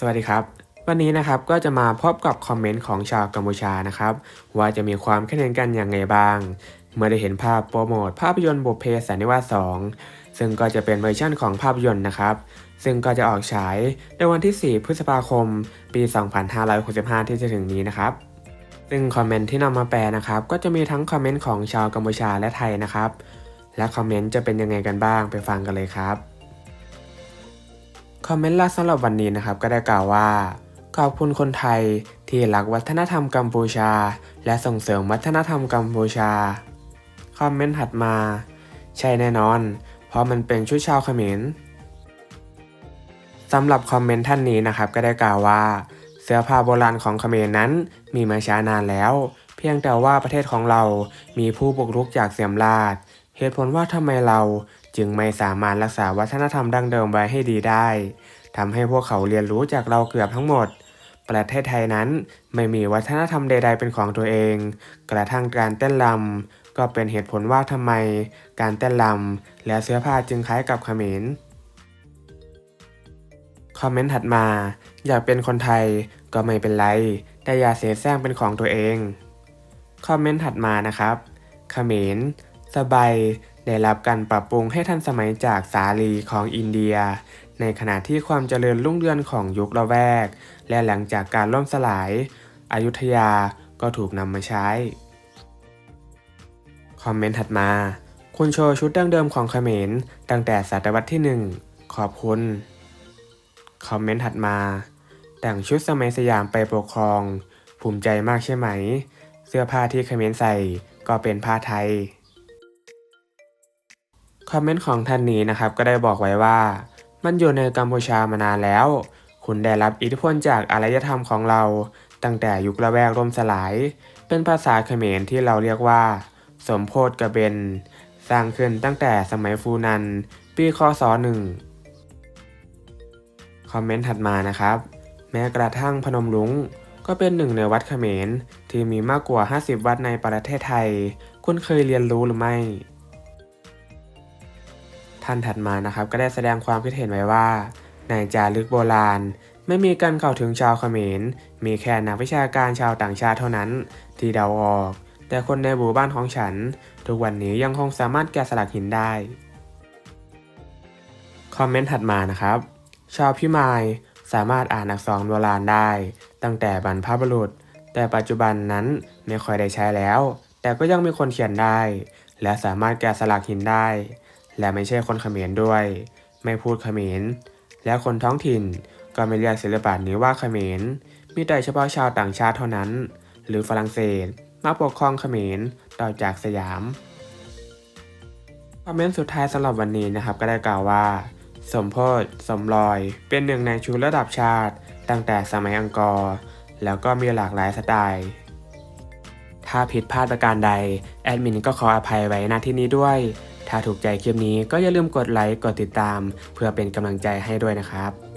สวัสดีครับ วันนี้นะครับก็จะมาพบกับคอมเมนต์ของชาวกัมพูชานะครับ ว่าจะมีความคิดเห็นกันอย่างไรบ้าง เมื่อได้เห็นภาพโปรโมทภาพยนตร์บุพเพสันนิวาส2ซึ่งก็จะเป็นเวอร์ชั่นของภาพยนตร์นะครับ ซึ่งก็จะออกฉายในวันที่ 4 พฤษภาคม ปี 2565 ที่จะถึงนี้นะครับซึ่งคอมเมนต์ที่นำมาแปลนะครับ ก็จะมีทั้งคอมเมนต์ของชาวกัมพูชาและไทยนะครับ และคอมเมนต์จะเป็นยังไงกันบ้างไปฟังกันเลยครับ คอมเมนต์แรกสำหรับวันนี้นะครับก็ได้กล่าวว่า ขอบคุณคนไทยที่รักวัฒนธรรมกัมพูชา และส่งเสริมวัฒนธรรมกัมพูชา คอมเมนต์ถัดมา ใช่แน่นอน เพราะมันเป็นชุดชาวเขมรสำหรับคอมเมนต์ท่านนี้นะครับก็ได้กล่าวว่า เสื้อผ้าโบราณของเขมรนั้นมีมาช้านานแล้ว เพียงแต่ว่าประเทศของเรามีผู้บุกรุกจากเสียมราช เหตุผลว่าทำไมเรา จึงไม่สามารถรักษาวัฒนธรรมดั้งเดิมไว้ให้ดีได้ทำให้พวกเขาเรียนรู้จากเราเกือบทั้งหมด ประเทศไทยนั้นไม่มีวัฒนธรรมใด ๆ เป็นของตัวเอง กระทั่งการเต้นรำก็เป็นเหตุผลว่าทำไม การเต้นรำและเสื้อผ้าจึงคล้ายกับเขมรคอมเมนต์ถัดมา อยากเป็นคนไทยก็ไม่เป็นไร แต่อย่าเสียแซงเป็นของตัวเอง คอมเมนต์ถัดมานะครับ เขมรสบาย ได้รับการปรับปรุงให้ทันสมัยจากสาลีของอินเดีย ในขณะที่ความเจริญรุ่งเรืองของยุคละแวก และหลังจากการล่มสลาย อยุธยาก็ถูกนำมาใช้ คอมเมนต์ถัดมา คุณโชว์ชุดดั้งเดิมของเขมรตั้งแต่ศตวรรษที่ 1 ขอบคุณ คอมเมนต์ถัดมา แต่งชุดสมัยสยามไปปกครอง ภูมิใจมากใช่ไหม เสื้อผ้าที่เขมรใส่ก็เป็นผ้าไทย คอมเมนต์ของท่านนี้นะครับก็ได้บอกไว้ว่า มันอยู่ในกัมพูชามานานแล้ว คุณได้รับอิทธิพลจากอารยธรรมของเรา ตั้งแต่ยุคละแวกร่มสลาย เป็นภาษาเขมรที่เราเรียกว่า สมโพธกระเบน สร้างขึ้นตั้งแต่สมัยฟูนัน ปีคศหนึ่งคอมเมนต์ถัดมานะครับ แม้กระทั่งพนมรุ้งก็เป็นหนึ่งในวัดเขมรที่มีมากกว่า 50 วัดในประเทศไทย คุณเคยเรียนรู้หรือไม่ ท่านถัดมานะครับก็ได้แสดงความคิดเห็นไว้ว่าในจารึกโบราณ ไม่มีการกล่าวถึงชาวเขมร มีแค่นักวิชาการชาวต่างชาติเท่านั้น ที่เดาออก แต่คนในหมู่บ้านของฉัน ทุกวันนี้ยังคงสามารถแกะสลักหินได้ คอมเมนต์ถัดมานะครับ ชาวพิมายสามารถอ่านอักษรโบราณได้ ตั้งแต่บรรพบุรุษ แต่ปัจจุบันนั้นไม่ค่อยได้ใช้แล้ว แต่ก็ยังมีคนเขียนได้ และสามารถแกะสลักหินได้ และไม่ใช่คนเขมรด้วย ไม่พูดเขมร และคนท้องถิ่นก็ไม่เรียกศิลปะนี้ว่าเขมร มีแต่เฉพาะชาวต่างชาติเท่านั้น หรือฝรั่งเศสมาปกครองเขมรต่อจากสยามคอมเมนต์สุดท้ายสำหรับวันนี้นะครับก็ได้กล่าวว่า สมโพธสมรอย เป็นหนึ่งในชุดระดับชาติ ตั้งแต่สมัยอังกอร์แล้วก็มีหลากหลายสไตล์ ถ้าผิดพลาดประการใด แอดมินก็ขออภัยไว้ณที่นี้ด้วย ถ้าถูกใจคลิปนี้ก็อย่าลืมกดไลค์กดติดตาม เพื่อเป็นกำลังใจให้ด้วยนะครับ